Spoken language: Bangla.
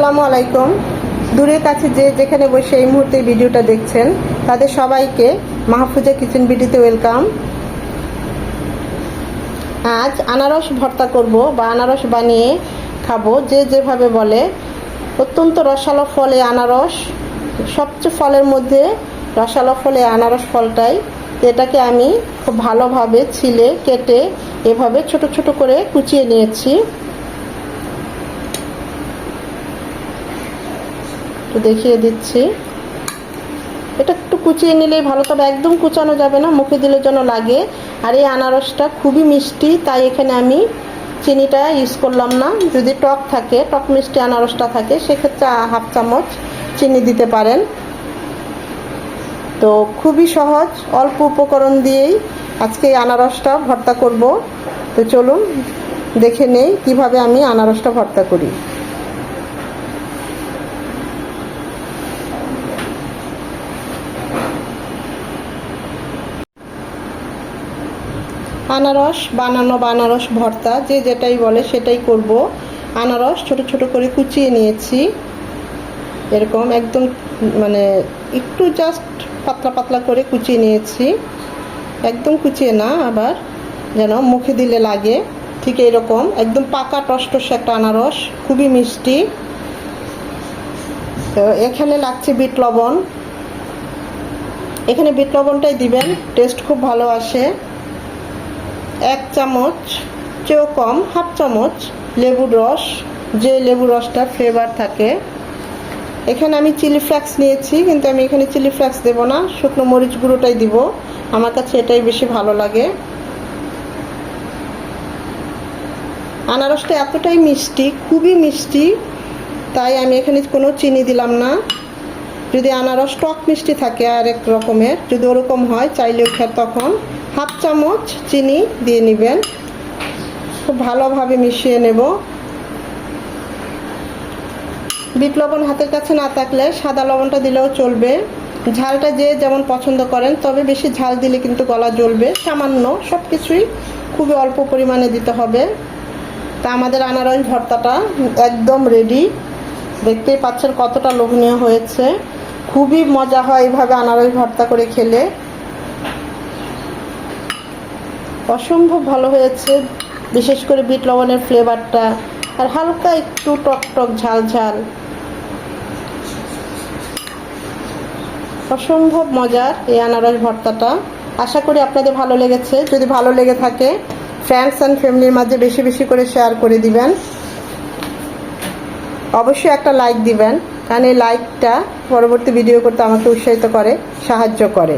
আসসালামু আলাইকুম। দূরের কাছে যে যেখানে বসে এই মুহূর্তে ভিডিওটা দেখছেন, তাদের সবাইকে মাহফুজা কিচেন ভিডিওতে ওয়েলকাম। আজ আনারস ভর্তা করব বা আনারস বানিয়ে খাব, যে যেভাবে বলে। অত্যন্ত রসালো ফলে আনারস, সবচেয়ে ফলের মধ্যে রসালো ফলে আনারস ফলটাই। এটাকে আমি খুব ভালোভাবে ছিলে, কেটে এভাবে ছোট ছোট করে কুচিয়ে নিয়েছি। একটু দেখিয়ে দিচ্ছি। এটা একটু কুচিয়ে নিলেই ভালো, তবে একদম কুচানো যাবে না, মুখে দিলে যেন লাগে। আর এই আনারসটা খুবই মিষ্টি, তাই এখানে আমি চিনিটা ইউজ করলাম না। যদি টক থাকে, টক মিষ্টি আনারসটা থাকে, সেক্ষেত্রে হাফ চামচ চিনি দিতে পারেন। তো খুবই সহজ, অল্প উপকরণ দিয়েই আজকে এই আনারসটা ভর্তা করব। তো চলুন দেখে নেই কীভাবে আমি আনারসটা ভর্তা করি। আনারস, বানানো বা আনারস ভর্তা, যে যেটাই বলে সেটাই করব। আনারস ছোট ছোট করে কুচিয়ে নিয়েছি। এরকম একদম মানে একটু জাস্ট পাতলা পাতলা করে কুচিয়ে নিয়েছি। একদম কুচিয়ে না, আবার যেন মুখে দিলে লাগে। ঠিক এরকম একদম পাকা টসটস একটা আনারস, খুবই মিষ্টি। তো এখানে লাগছে বিট লবণ। এখানে বিট লবণটাই দিবেন টেস্ট খুব ভালো আসে। এক চামচ, চেয়েও কম, হাফ চামচ লেবুর রস। যে লেবুর রসটা ফ্লেভার থাকে। এখানে আমি চিলি ফ্লেক্স নিয়েছি, কিন্তু আমি এখানে চিলি ফ্লেক্স দেবো না। শুকনো মরিচ গুঁড়োটাই দিব। আমার কাছে এটাই বেশি ভালো লাগে। আনারসটা এতটাই মিষ্টি, খুবই মিষ্টি, তাই আমি এখানে কোনো চিনি দিলাম না। যদি আনারস টক মিষ্টি থাকে আর এক রকমের, যদি ওরকম হয়, চাইলেও খেয়ে তখন। হাফ চামচ চিনি দিয়ে নেবেন। খুব ভালোভাবে মিশিয়ে নেব। বিট লবণ হাতের কাছে না থাকলে সাদা লবণটা দিলেও চলবে। ঝালটা যে যেমন পছন্দ করেন, তবে বেশি ঝাল দিলে কিন্তু গলা জ্বলবে। সামান্য সব কিছুই খুবই অল্প পরিমাণে দিতে হবে। তা আমাদের আনারস ভর্তাটা একদম রেডি দেখতেই পাচ্ছেন কতটা লোভনীয় হয়েছে। খুবই মজা হয় এইভাবে আনারস ভর্তা করে খেলে। অসম্ভব ভালো হয়েছে, বিশেষ করে বিট লবণের ফ্লেভারটা আর হালকা একটু টক টক ঝাল ঝাল। অসম্ভব মজার এই আনারস ভর্তাটা। আশা করি আপনাদের ভালো লেগেছে। যদি ভালো লেগে থাকে ফ্রেন্ডস অ্যান্ড ফ্যামিলির মাঝে বেশি বেশি করে শেয়ার করে দিবেন। অবশ্যই একটা লাইক দিবেন। কারণ এই লাইকটা পরবর্তী ভিডিও করতে আমাকে উৎসাহিত করে, সাহায্য করে।